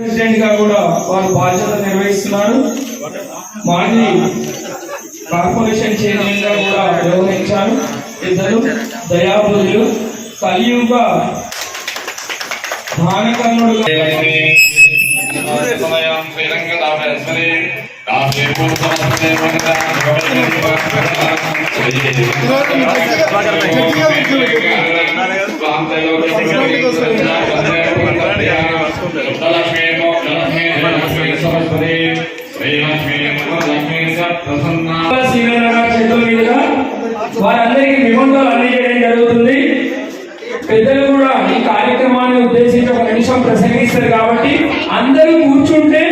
ప్రెసిడెంట్గా కూడా వారు బాధ్యత నిర్వహిస్తున్నారు. మాజీ కార్పొరేషన్ చైర్మన్గా కూడా వ్యవహరించారు. ఇద్దరు దయాబుద్ధులు. కలియుగ భానకర్ణుడు ప్రసన్న సీనియర్ గారి చేతుల మీదుగా వారందరికీ నిబంధనలు అందజేయడం జరుగుతుంది. పెద్దలు కూడా ఈ కార్యక్రమాన్ని ఉద్దేశించి ఒక నిమిషం ప్రసంగిస్తారు కాబట్టి అందరూ కూర్చుంటే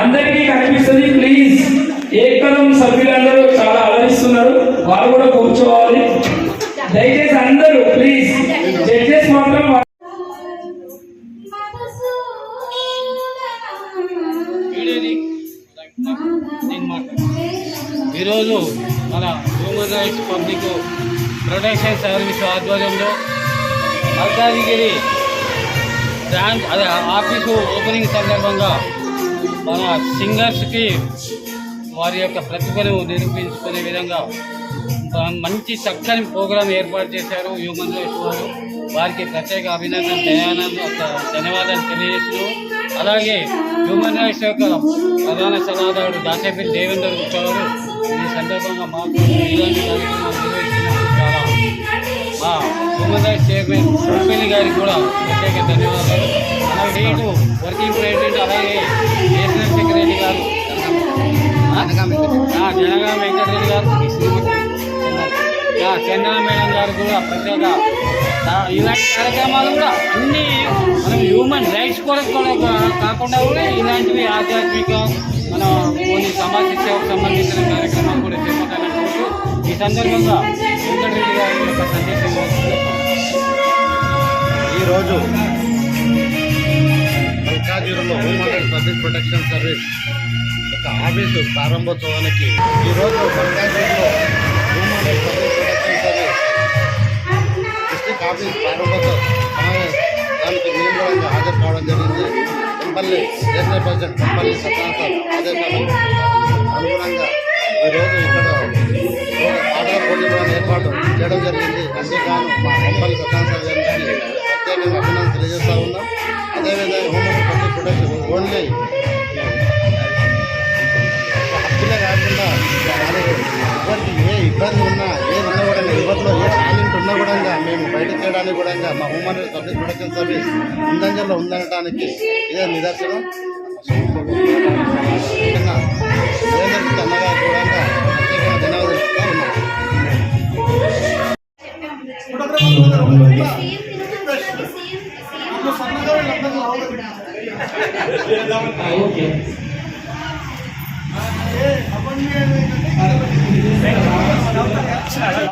అందరికీ కనిపిస్తుంది. ప్లీజ్ ఏకలం సభ్యులందరూ చాలా ఈరోజు మన human rights public protection service ఆధ్వర్యంలో మల్కాజిగిరి బ్రాంచ్ అదే ఆఫీసు ఓపెనింగ్ సందర్భంగా మన సింగర్స్కి వారి యొక్క ప్రతిభను నిరూపించుకునే విధంగా మంచి చక్కని ప్రోగ్రాం ఏర్పాటు చేశారు హ్యూమన్ రైట్స్ వారు. వారికి ప్రత్యేక అభినందన ధన్యవాదాలు ధన్యవాదాలు తెలియజేస్తున్నాం. అలాగే హ్యూమన్ రైట్స్ యొక్క ప్రధాన సలహాదారుడు దాచేపల్లి దేవేందర్ గారు ఈ సందర్భంగా మాకు ఇలాంటి చాలా హ్యూమన్ రైట్స్ చైర్మన్ సుంపల్లి గారికి కూడా ప్రత్యేక ధన్యవాదాలు. అలాగే ఇటు వర్కింగ్ ప్రెసిడెంట్ అలాగే నేషనల్ సెక్రటరీ గారు జనగామ వెంకటరెడ్డి గారు ఆ, మేడం గారు కూడా ప్రత్యేక ఇలాంటి కార్యక్రమాలు కూడా అన్ని మనం హ్యూమన్ రైట్స్ కూడా కాకుండా కూడా ఇలాంటివి ఆధ్యాత్మిక మన కొన్ని సమాజ సేవకు సంబంధించిన కార్యక్రమాలు కూడా చెప్పాలనుకుంటూ ఈ సందర్భంగా వెంకటరెడ్డి గారి యొక్క సందేశం ఈరోజు మల్కాజ్గిరిలో హ్యూమన్ పబ్లిక్ ప్రొటెక్షన్ సర్వీస్ యొక్క ఆఫీసు ప్రారంభోత్సవానికి ఈరోజు మల్కాజ్గిరిలో human public protection service district office ప్రారంభోత్సవం దానికి మేము కూడా హాజరు కావడం జరిగింది. వెంపల్లి ఎస్ఐ ప్రెసిడెంట్ వెంపల్లి సత్యనాథ్ ఆదేశాలు అనుగుణంగా ఈరోజు ఇక్కడ ఒక ఆటల పోటీ ఏర్పాటు చేయడం జరిగింది. అంతేకాను మా వెంపల్లి సత్యనాథ్ గారికి ప్రత్యేకంగా అభినందన తెలియజేస్తా ఉన్నాం. అదేవిధంగా హోంవర్క్ పబ్లిక్ ప్రొటెక్షన్ ఓన్లీ హక్కులే కాకుండా ఎవరికి ఏ ఇబ్బంది ఉన్నా ఏ ఉన్నా కూడా ఎవరిలో ఏ చేయడానికి కూడా మా హ్యూమన్ సర్వీస్ ప్రొడక్షన్ సర్వీస్ ముందంజలో ఉందనడానికి ఇదే నిదర్శనం. అన్నగారు కూడా ప్రత్యేకంగా ధన్యవాదాలు